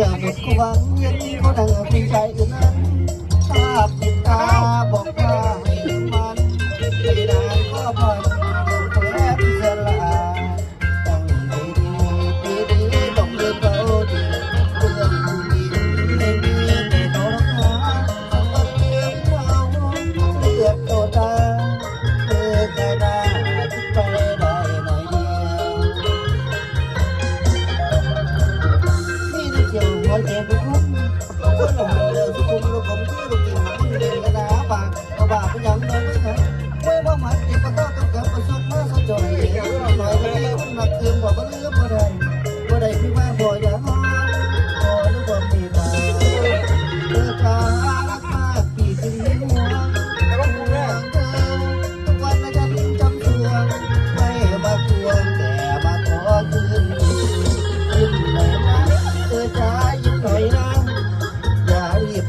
รื่องหมดความยังเขาดังเป็นใจอื่นนั้นภาพติดตาบอกว่าให้มันไม่ได้ก็พันอยู่แล้สลา Oh,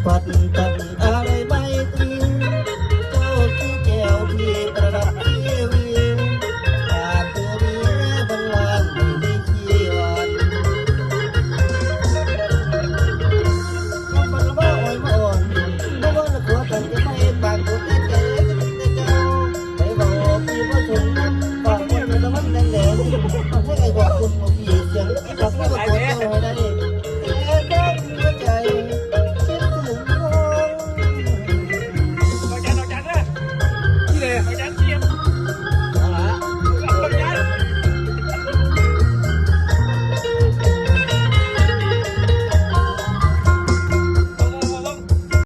ปัดปัดอะไรไม่ตรีเจ้าที่แก้วที่ประดับทีวีขาดตัวเม่ยบังลังไม่ขี้วันน้ำมันบ้าอ่อนอ่อนน้ำมันขัวกันจะไม่ปากตัวติดแก่ติเจ้าไปบอกที่ว่าถึงน้ำปากมันจะมันแดงแดง